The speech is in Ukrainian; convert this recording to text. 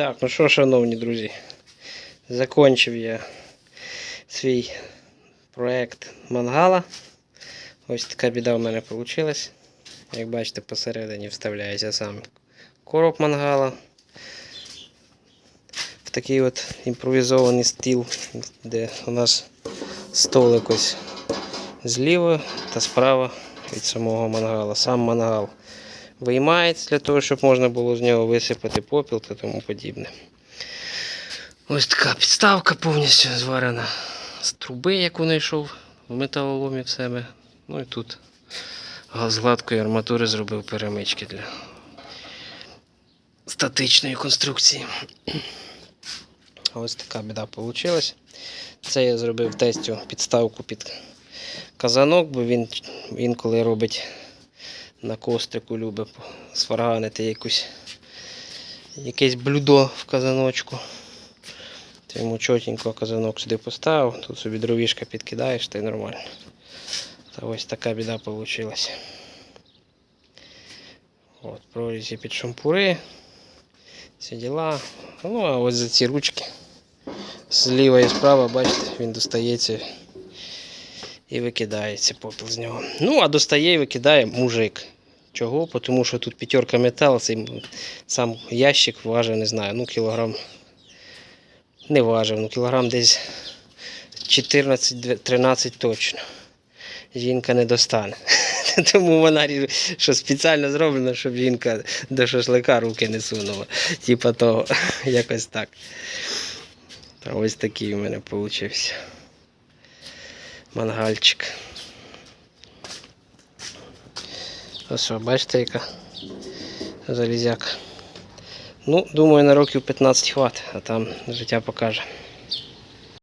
Так, ну що, шановні друзі, закончив я свій проект мангала. Ось така біда у мене вийшла. Як бачите, посередині вставляється сам короб мангала. В такий от імпровізований стіл, де у нас столик ось зліва та справа від самого мангала. Сам мангал виймається для того, щоб можна було з нього висипати попіл та тому подібне. Ось така підставка повністю зварена з труби, яку знайшов в металоломі в себе. Ну і тут з гладкої арматури зробив перемички для статичної конструкції. Ось така біда вийшла. Це я зробив тестю підставку під казанок, бо він інколи робить на кострику любить сварганити якусь, якесь блюдо в казаночку. Ти йому чотенько казанок сюди поставив, тут собі дровішка підкидаєш та й нормально. Та ось така біда вийшла. От, прорізі під шампури, ці діла. Ну, а ось за ці ручки. Зліва і справа, бачите, він достається і викидається попіл з нього. Ну, а достає і викидає мужик. Чого? Тому що тут п'ятерка метал, цей сам ящик важив, не знаю, ну кілограм. Не важив, ну кілограм десь 14-13 точно. Жінка не достане. Тому вона що спеціально зроблено, щоб жінка до шашлика руки не сунула. Типа того, якось так. Та ось такий у мене вийшов. Мангальчик. Ось бачите, яка залізяка. Ну, думаю, на років 15 хват, а там життя покаже.